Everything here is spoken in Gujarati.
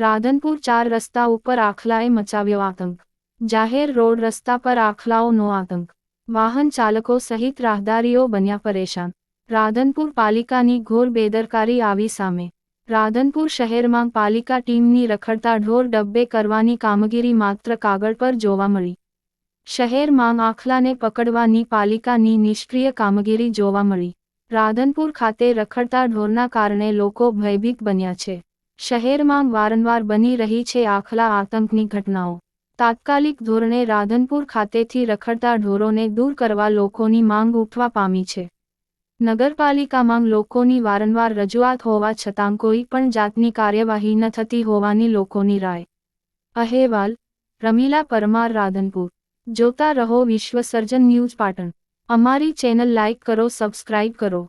રાધનપુર ચાર રસ્તા ઉપર આખલાએ મચાવ્યો આતંક. જાહેર રોડ રસ્તા પર આખલાઓનો આતંક. વાહન ચાલકો સહિત રાહદારીઓ બન્યા પરેશાન. રાધનપુર પાલિકાની ઘોર બેદરકારી આવી સામે. રાધનપુર શહેરમાં પાલિકા ટીમની રખડતા ઢોર ડબ્બે કરવાની કામગીરી માત્ર કાગળ પર જોવા મળી. શહેરમાં આખલાને પકડવાની પાલિકાની નિષ્ક્રિય કામગીરી જોવા મળી. રાધનપુર ખાતે રખડતા ઢોરના કારણે લોકો ભયભીત બન્યા છે. શહેરમાં વારંવાર બની રહી છે આખલા આતંકની ઘટનાઓ. તાત્કાલિક ધોરણે રાધનપુર ખાતેથી રખડતા ઢોરોને દૂર કરવા લોકોની માંગ ઉઠવા પામી છે. નગરપાલિકામાં લોકોની વારંવાર રજૂઆત હોવા છતાં કોઈ પણ જાતની કાર્યવાહી ન થતી હોવાની લોકોની રાય. અહેવાલ, રમીલા પરમાર, રાધનપુર. જોતા રહો વિશ્વ સર્જન ન્યૂઝ પાટણ. અમારી ચેનલ લાઇક કરો, સબસ્ક્રાઇબ કરો.